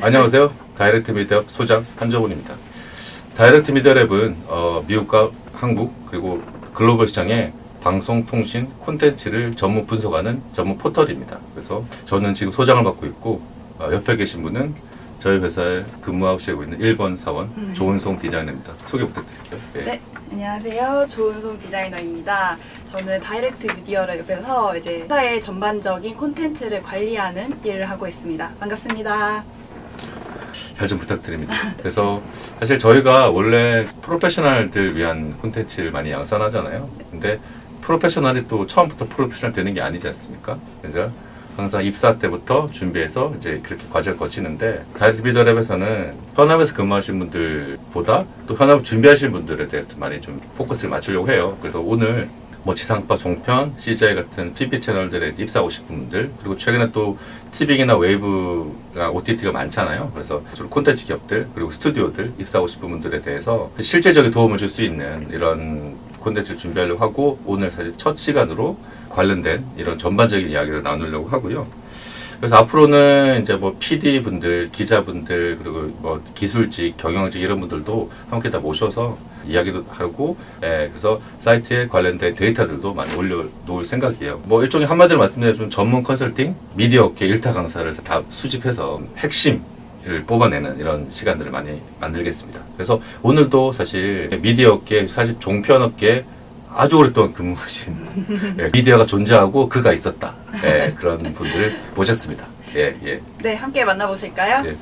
안녕하세요. 다이렉트 미디어 소장 한정훈입니다. 다이렉트 미디어 랩은 어, 미국과 한국 그리고 글로벌 시장의 방송, 통신, 콘텐츠를 전문 분석하는 전문 포털입니다. 그래서 저는 지금 소장을 맡고 있고 어, 옆에 계신 분은 저희 회사에 근무하고 있고 있는 1번 사원 네. 조은송 디자이너입니다. 소개 부탁드릴게요. 예. 네, 안녕하세요. 조은송 디자이너입니다. 저는 다이렉트 미디어를 옆에서 이제 회사의 전반적인 콘텐츠를 관리하는 일을 하고 있습니다. 반갑습니다. 잘 좀 부탁드립니다. 그래서 사실 저희가 원래 프로페셔널들 위한 콘텐츠를 많이 양산하잖아요. 근데 프로페셔널이 또 처음부터 프로페셔널 되는 게 아니지 않습니까? 그러니까 항상 입사 때부터 준비해서 이제 그렇게 과제를 거치는데 다이렉트 비더 랩에서는 현업에서 근무하신 분들보다 또 현업 준비하신 분들에 대해서 많이 좀 포커스를 맞추려고 해요. 그래서 오늘 뭐 지상파 종편, CGI 같은 PP 채널들에 입사하고 싶은 분들 그리고 최근에 또 티빙이나 웨이브나 OTT가 많잖아요. 그래서 주로 콘텐츠 기업들 그리고 스튜디오들 입사하고 싶은 분들에 대해서 실제적인 도움을 줄 수 있는 이런 콘텐츠를 준비하려고 하고 오늘 사실 첫 시간으로 관련된 이런 전반적인 이야기를 나누려고 하고요. 그래서 앞으로는 이제 뭐 PD 분들, 기자분들 그리고 뭐 기술직, 경영직 이런 분들도 함께 다 모셔서 이야기도 하고, 예, 그래서 사이트에 관련된 데이터들도 많이 올려놓을 생각이에요. 뭐 일종의 한마디로 말씀드리면 전문 컨설팅, 미디어 업계 일타 강사를 다 수집해서 핵심 을 뽑아내는 이런 시간들을 많이 만들겠습니다. 그래서 오늘도 사실 미디어 업계, 사실 종편 업계 아주 오랫동안 근무하신 예, 미디어가 존재하고 그가 있었다. 예, 그런 분들을 모셨습니다. 예, 예. 네, 함께 만나보실까요? 예.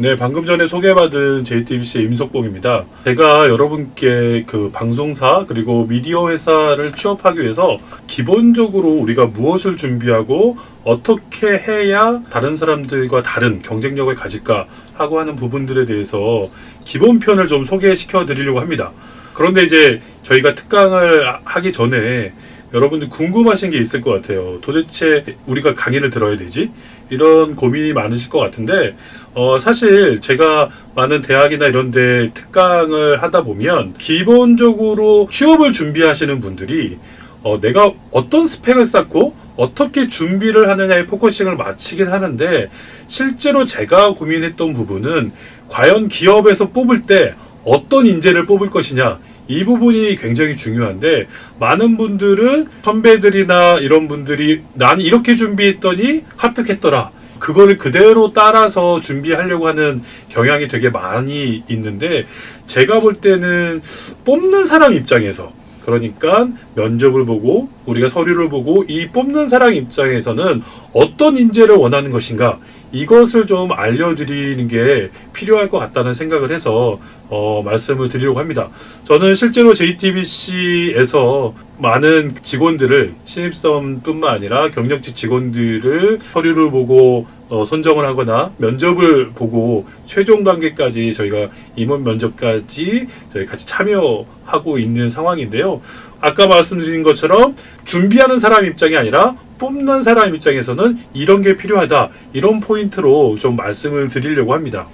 네, 방금 전에 소개받은 JTBC의 임석봉입니다. 제가 여러분께 그 방송사 그리고 미디어 회사를 취업하기 위해서 기본적으로 우리가 무엇을 준비하고 어떻게 해야 다른 사람들과 다른 경쟁력을 가질까 하고 하는 부분들에 대해서 기본편을 좀 소개시켜 드리려고 합니다. 그런데 이제 저희가 특강을 하기 전에 여러분들 궁금하신 게 있을 것 같아요. 도대체 우리가 강의를 들어야 되지? 이런 고민이 많으실 것 같은데, 어, 사실 제가 많은 대학이나 이런 데 특강을 하다 보면 기본적으로 취업을 준비하시는 분들이 어, 내가 어떤 스펙을 쌓고 어떻게 준비를 하느냐에 포커싱을 맞추긴 하는데 실제로 제가 고민했던 부분은 과연 기업에서 뽑을 때 어떤 인재를 뽑을 것이냐 이 부분이 굉장히 중요한데 많은 분들은 선배들이나 이런 분들이 나는 이렇게 준비했더니 합격했더라. 그거를 그대로 따라서 준비하려고 하는 경향이 되게 많이 있는데 제가 볼 때는 뽑는 사람 입장에서 그러니까 면접을 보고 우리가 서류를 보고 이 뽑는 사람 입장에서는 어떤 인재를 원하는 것인가 이것을 좀 알려드리는 게 필요할 것 같다는 생각을 해서 어, 말씀을 드리려고 합니다. 저는 실제로 JTBC에서 많은 직원들을 신입사원뿐만 아니라 경력직 직원들을 서류를 보고 어, 선정을 하거나 면접을 보고 최종 단계까지 저희가 임원 면접까지 저희 같이 참여하고 있는 상황인데요. 아까 말씀드린 것처럼 준비하는 사람 입장이 아니라 뽑는 사람 입장에서는 이런 게 필요하다. 이런 포인트로 좀 말씀을 드리려고 합니다.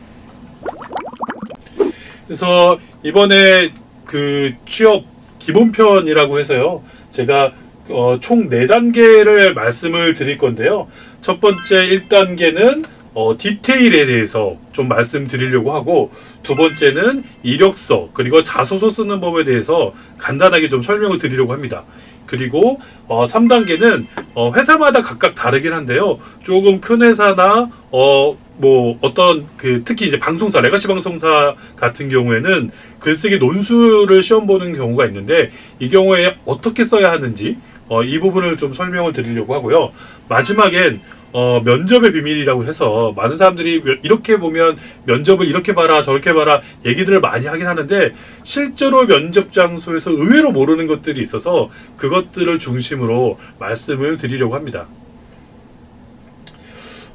그래서 이번에 그 취업 기본편이라고 해서요. 제가 어, 총 4단계를 말씀을 드릴 건데요. 첫 번째 1단계는 어, 디테일에 대해서 좀 말씀드리려고 하고 두 번째는 이력서 그리고 자소서 쓰는 법에 대해서 간단하게 좀 설명을 드리려고 합니다. 그리고 어, 3단계는 어, 회사마다 각각 다르긴 한데요. 조금 큰 회사나 어, 뭐 어떤 그 특히 이제 방송사 레가시 방송사 같은 경우에는 글쓰기 논술을 시험 보는 경우가 있는데 이 경우에 어떻게 써야 하는지 어, 이 부분을 좀 설명을 드리려고 하고요. 마지막엔 어, 면접의 비밀이라고 해서 많은 사람들이 며- 이렇게 보면 면접을 이렇게 봐라 저렇게 봐라 얘기들을 많이 하긴 하는데 실제로 면접 장소에서 의외로 모르는 것들이 있어서 그것들을 중심으로 말씀을 드리려고 합니다.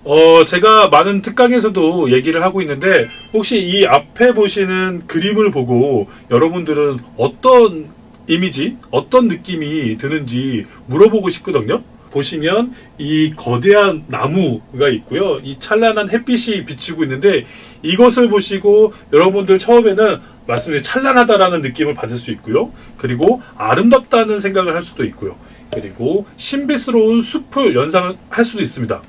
어, 제가 많은 특강에서도 얘기를 하고 있는데 혹시 이 앞에 보시는 그림을 보고 여러분들은 어떤 이미지, 어떤 느낌이 드는지 물어보고 싶거든요. 보시면 이 거대한 나무가 있고요. 이 찬란한 햇빛이 비치고 있는데 이것을 보시고 여러분들 처음에는 말씀드린 찬란하다라는 느낌을 받을 수 있고요. 그리고 아름답다는 생각을 할 수도 있고요. 그리고 신비스러운 숲을 연상할 수도 있습니다.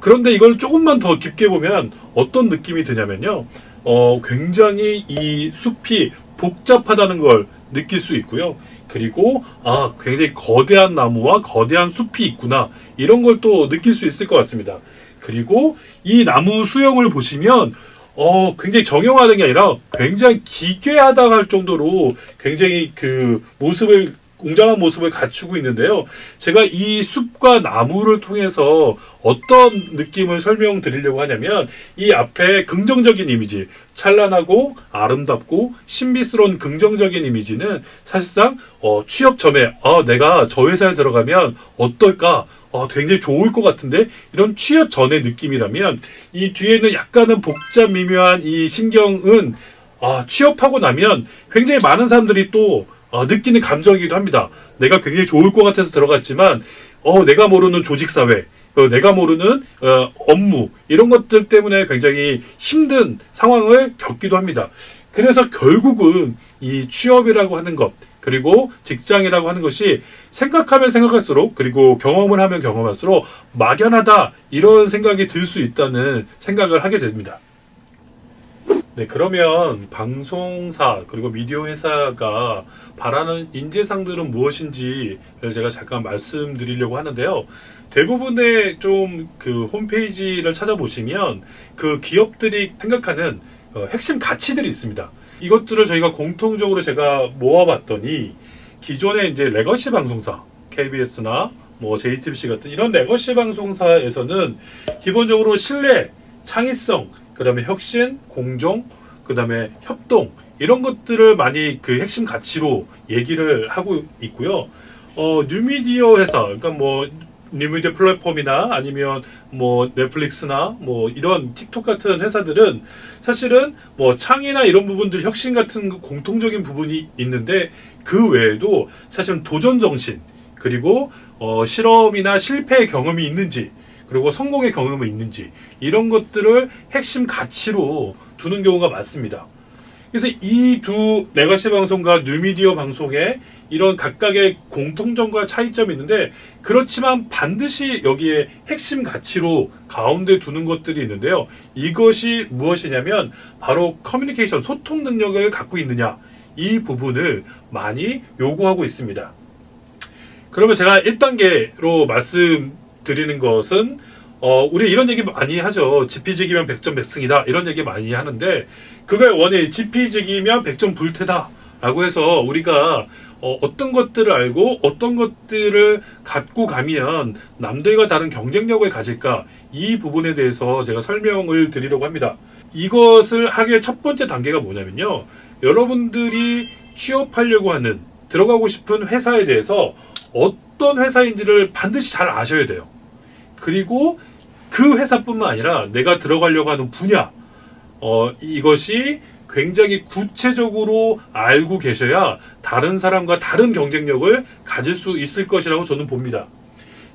그런데 이걸 조금만 더 깊게 보면 어떤 느낌이 드냐면요. 어, 굉장히 이 숲이 복잡하다는 걸 느낄 수 있고요. 그리고 아, 굉장히 거대한 나무와 거대한 숲이 있구나. 이런 걸 또 느낄 수 있을 것 같습니다. 그리고 이 나무 수영을 보시면 어, 굉장히 정형화된 게 아니라 굉장히 기괴하다 할 정도로 굉장히 그 모습을 웅장한 모습을 갖추고 있는데요. 제가 이 숲과 나무를 통해서 어떤 느낌을 설명드리려고 하냐면 이 앞에 긍정적인 이미지, 찬란하고 아름답고 신비스러운 긍정적인 이미지는 사실상 어, 취업 전에 아, 내가 저 회사에 들어가면 어떨까? 어, 굉장히 좋을 것 같은데 이런 취업 전의 느낌이라면 이 뒤에는 약간은 복잡 미묘한 이 신경은 아, 취업하고 나면 굉장히 많은 사람들이 또 어, 느끼는 감정이기도 합니다. 내가 굉장히 좋을 것 같아서 들어갔지만 어, 내가 모르는 조직 사회, 어, 내가 모르는 어, 업무 이런 것들 때문에 굉장히 힘든 상황을 겪기도 합니다. 그래서 결국은 이 취업이라고 하는 것 그리고 직장이라고 하는 것이 생각하면 생각할수록 그리고 경험을 하면 경험할수록 막연하다 이런 생각이 들 수 있다는 생각을 하게 됩니다. 네, 그러면 방송사 그리고 미디어 회사가 바라는 인재상들은 무엇인지 제가 잠깐 말씀드리려고 하는데요. 대부분의 좀 그 홈페이지를 찾아보시면 그 기업들이 생각하는 어, 핵심 가치들이 있습니다. 이것들을 저희가 공통적으로 제가 모아봤더니 기존의 이제 레거시 방송사 KBS나 뭐 JTBC 같은 이런 레거시 방송사에서는 기본적으로 신뢰, 창의성, 그다음에 혁신, 공정, 그다음에 협동 이런 것들을 많이 그 핵심 가치로 얘기를 하고 있고요. 어, 뉴미디어 회사, 그러니까 뭐 뉴미디어 플랫폼이나 아니면 뭐 넷플릭스나 뭐 이런 틱톡 같은 회사들은 사실은 뭐 창의나 이런 부분들 혁신 같은 그 공통적인 부분이 있는데 그 외에도 사실은 도전 정신 그리고 어, 실험이나 실패의 경험이 있는지 그리고 성공의 경험이 있는지 이런 것들을 핵심 가치로 두는 경우가 많습니다. 그래서 이 두 레거시 방송과 뉴미디어 방송의 이런 각각의 공통점과 차이점이 있는데 그렇지만 반드시 여기에 핵심 가치로 가운데 두는 것들이 있는데요. 이것이 무엇이냐면 바로 커뮤니케이션 소통 능력을 갖고 있느냐 이 부분을 많이 요구하고 있습니다. 그러면 제가 1단계로 말씀 드리는 것은 어, 우리 이런 얘기 많이 하죠. 지피지기면 100점 백승이다. 이런 얘기 많이 하는데 그걸 원해 지피지기면 100점 불태다. 라고 해서 우리가 어, 어떤 것들을 알고 어떤 것들을 갖고 가면 남들과 다른 경쟁력을 가질까 이 부분에 대해서 제가 설명을 드리려고 합니다. 이것을 하기에 첫 번째 단계가 뭐냐면요. 여러분들이 취업하려고 하는 들어가고 싶은 회사에 대해서 어떤 회사인지를 반드시 잘 아셔야 돼요. 그리고 그 회사뿐만 아니라 내가 들어가려고 하는 분야, 어, 이것이 굉장히 구체적으로 알고 계셔야 다른 사람과 다른 경쟁력을 가질 수 있을 것이라고 저는 봅니다.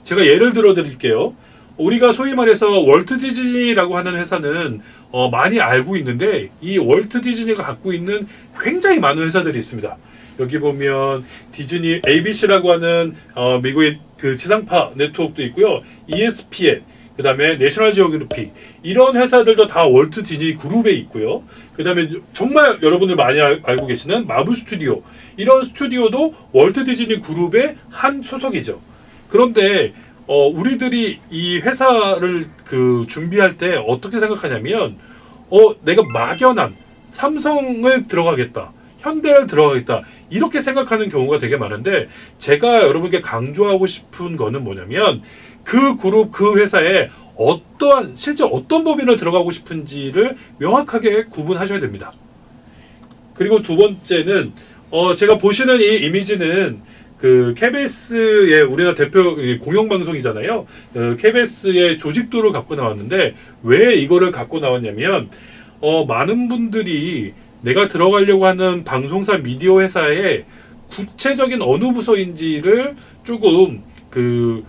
제가 예를 들어 드릴게요. 우리가 소위 말해서 월트 디즈니라고 하는 회사는 어, 많이 알고 있는데 이 월트 디즈니가 갖고 있는 굉장히 많은 회사들이 있습니다. 여기 보면 디즈니 ABC라고 하는 어, 미국의 그 지상파 네트워크도 있고요. ESPN, 그 다음에 내셔널 지오그래픽 이런 회사들도 다 월트 디즈니 그룹에 있고요. 그 다음에 정말 여러분들 많이 알- 알고 계시는 마블 스튜디오 이런 스튜디오도 월트 디즈니 그룹의 한 소속이죠. 그런데 어, 우리들이 이 회사를 그 준비할 때 어떻게 생각하냐면 어, 내가 막연한 삼성을 들어가겠다. 현대를 들어가겠다. 이렇게 생각하는 경우가 되게 많은데 제가 여러분께 강조하고 싶은 거는 뭐냐면 그 그룹 그 회사에 어떠한 실제 어떤 법인을 들어가고 싶은지를 명확하게 구분하셔야 됩니다. 그리고 두 번째는 어 제가 보시는 이 이미지는 그 KBS의 우리나라 대표 공영 방송이잖아요. 그 KBS의 조직도를 갖고 나왔는데 왜 이거를 갖고 나왔냐면 어 많은 분들이 내가 들어가려고 하는 방송사 미디어 회사에 구체적인 어느 부서인지를 조금 그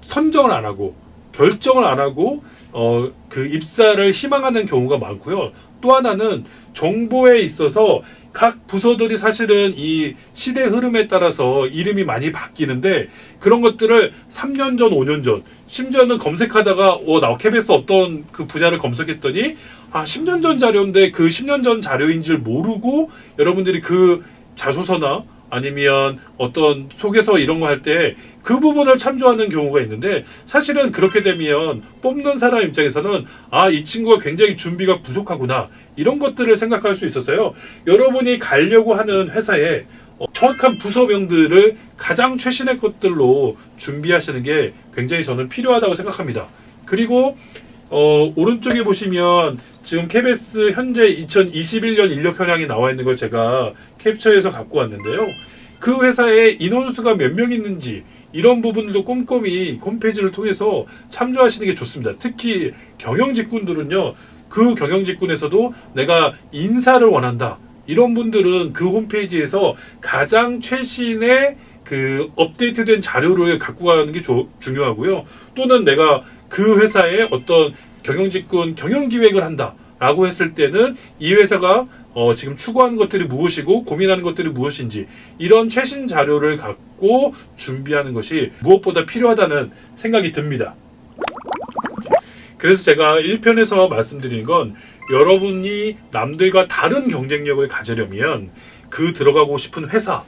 선정을 안 하고 결정을 안 하고 어 그 입사를 희망하는 경우가 많고요. 또 하나는 정보에 있어서 각 부서들이 사실은 이 시대 흐름에 따라서 이름이 많이 바뀌는데 그런 것들을 3년 전, 5년 전, 심지어는 검색하다가 어, 나 KBS 어떤 그 분야를 검색했더니 아, 10년 전 자료인데 그 10년 전 자료인 줄 모르고 여러분들이 그 자소서나 아니면 어떤 소개서 이런 거 할 때 그 부분을 참조하는 경우가 있는데 사실은 그렇게 되면 뽑는 사람 입장에서는 아, 이 친구가 굉장히 준비가 부족하구나. 이런 것들을 생각할 수 있어서요. 여러분이 가려고 하는 회사에 어, 정확한 부서명들을 가장 최신의 것들로 준비하시는 게 굉장히 저는 필요하다고 생각합니다. 그리고 어, 오른쪽에 보시면 지금 KBS 현재 2021년 인력 현황이 나와 있는 걸 제가 캡처해서 갖고 왔는데요. 그 회사에 인원수가 몇 명 있는지 이런 부분들도 꼼꼼히 홈페이지를 통해서 참조하시는 게 좋습니다. 특히 경영직군들은요. 그 경영직군에서도 내가 인사를 원한다. 이런 분들은 그 홈페이지에서 가장 최신의 그 업데이트된 자료를 갖고 가는 게 조- 중요하고요. 또는 내가 그 회사의 어떤 경영직군 경영기획을 한다라고 했을 때는 이 회사가 어, 지금 추구하는 것들이 무엇이고 고민하는 것들이 무엇인지 이런 최신 자료를 갖고 준비하는 것이 무엇보다 필요하다는 생각이 듭니다. 그래서 제가 1편에서 말씀드린 건 여러분이 남들과 다른 경쟁력을 가지려면 그 들어가고 싶은 회사,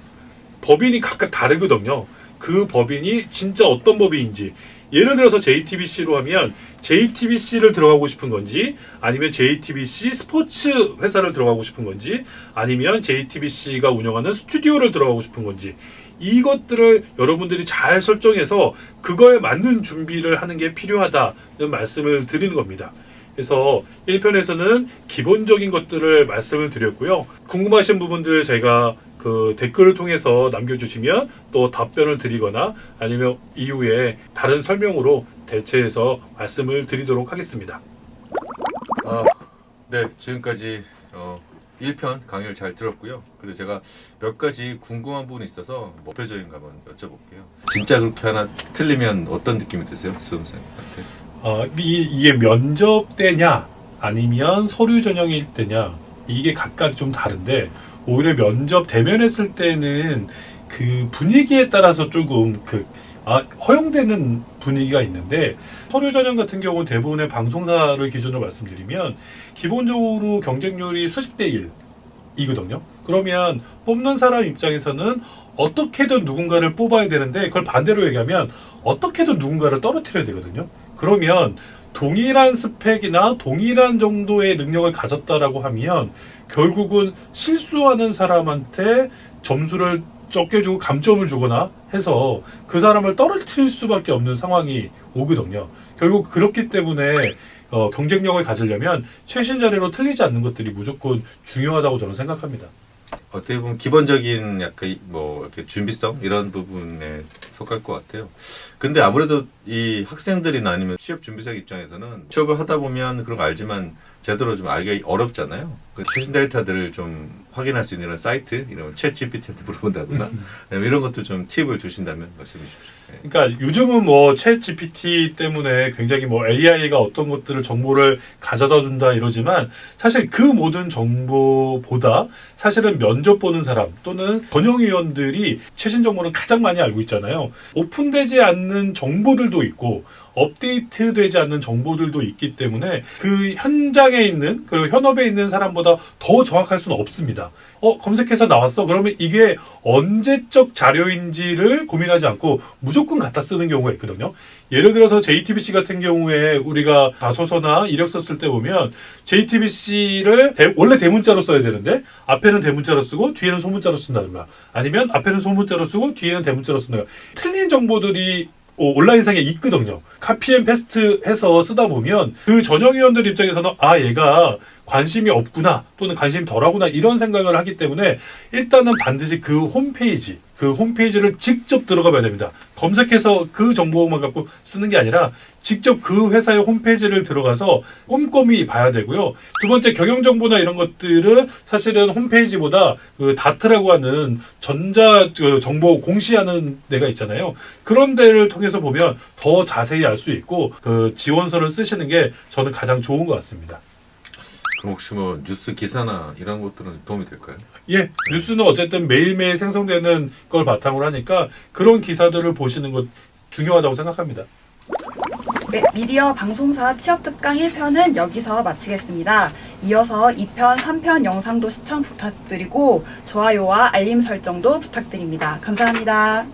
법인이 각각 다르거든요. 그 법인이 진짜 어떤 법인인지. 예를 들어서 JTBC로 하면 JTBC를 들어가고 싶은 건지 아니면 JTBC 스포츠 회사를 들어가고 싶은 건지 아니면 JTBC가 운영하는 스튜디오를 들어가고 싶은 건지 이것들을 여러분들이 잘 설정해서 그거에 맞는 준비를 하는 게 필요하다는 말씀을 드리는 겁니다. 그래서 1편에서는 기본적인 것들을 말씀을 드렸고요. 궁금하신 부분들 제가 그 댓글을 통해서 남겨주시면 또 답변을 드리거나 아니면 이후에 다른 설명으로 대체해서 말씀을 드리도록 하겠습니다. 아, 네, 지금까지 어, 1편 강의를 잘 들었고요. 근데 제가 몇 가지 궁금한 부분이 있어서 목표적인 거 한번 여쭤볼게요. 진짜 그렇게 하나 틀리면 어떤 느낌이 드세요? 수험생한테? 어, 이, 이게 면접 때냐 아니면 서류 전형일 때냐 이게 각각 좀 다른데 오히려 면접 대면했을 때는 그 분위기에 따라서 조금 그 아, 허용되는 분위기가 있는데 서류 전형 같은 경우 대부분의 방송사를 기준으로 말씀드리면 기본적으로 경쟁률이 수십 대 1이거든요. 그러면 뽑는 사람 입장에서는 어떻게든 누군가를 뽑아야 되는데 그걸 반대로 얘기하면 어떻게든 누군가를 떨어뜨려야 되거든요. 그러면 동일한 스펙이나 동일한 정도의 능력을 가졌다라고 하면 결국은 실수하는 사람한테 점수를 적게 주고 감점을 주거나 해서 그 사람을 떨어뜨릴 수밖에 없는 상황이 오거든요. 결국 그렇기 때문에 어, 경쟁력을 가지려면 최신 자료로 틀리지 않는 것들이 무조건 중요하다고 저는 생각합니다. 어떻게 보면 기본적인 약간 이- 뭐 이렇게 준비성 이런 부분에 속할 것 같아요. 근데 아무래도 이 학생들이나 아니면 취업 준비생 입장에서는 취업을 하다 보면 그런 거 알지만 제대로 좀 알기 어렵잖아요. 그 최신 데이터들을 좀 확인할 수 있는 이런 사이트, 이런 챗 GPT한테 물어본다거나 아니면 이런 것도 좀 팁을 주신다면 말씀해 주십시오. 네. 그러니까 요즘은 뭐챗 GPT 때문에 굉장히 뭐 AI가 어떤 것들을 정보를 가져다 준다 이러지만 사실 그 모든 정보보다 사실은 면접 보는 사람 또는 전형위원들이 최신 정보를 가장 많이 알고 있잖아요. 오픈되지 않는 정보들도 있고 업데이트되지 않는 정보들도 있기 때문에 그 현장에 있는 그 현업에 있는 사람보다 더 정확할 수는 없습니다. 어 검색해서 나왔어. 그러면 이게 언제적 자료인지를 고민하지 않고 무조건 갖다 쓰는 경우가 있거든요. 예를 들어서 JTBC 같은 경우에 우리가 자소서나 이력서 쓸 때 보면 JTBC를 원래 대문자로 써야 되는데 앞에는 대문자로 쓰고 뒤에는 소문자로 쓴다든가 아니면 앞에는 소문자로 쓰고 뒤에는 대문자로 쓴다든가 틀린 정보들이 어, 온라인상에 있거든요. 카피 앤 페스트 해서 쓰다 보면 그 전형위원들 입장에서는 아 얘가 관심이 없구나 또는 관심이 덜하구나 이런 생각을 하기 때문에 일단은 반드시 그 홈페이지 그 홈페이지를 직접 들어가 봐야 됩니다. 검색해서 그 정보만 갖고 쓰는 게 아니라 직접 그 회사의 홈페이지를 들어가서 꼼꼼히 봐야 되고요. 두 번째 경영 정보나 이런 것들은 사실은 홈페이지보다 그 다트라고 하는 전자 그 정보 공시하는 데가 있잖아요. 그런 데를 통해서 보면 더 자세히 알 수 있고 그 지원서를 쓰시는 게 저는 가장 좋은 것 같습니다. 그럼 혹시 뭐 뉴스 기사나 이런 것들은 도움이 될까요? 예, 뉴스는 어쨌든 매일매일 생성되는 걸 바탕으로 하니까 그런 기사들을 보시는 것 중요하다고 생각합니다. 네, 미디어 방송사 취업 특강 1편은 여기서 마치겠습니다. 이어서 2편, 3편 영상도 시청 부탁드리고 좋아요와 알림 설정도 부탁드립니다. 감사합니다.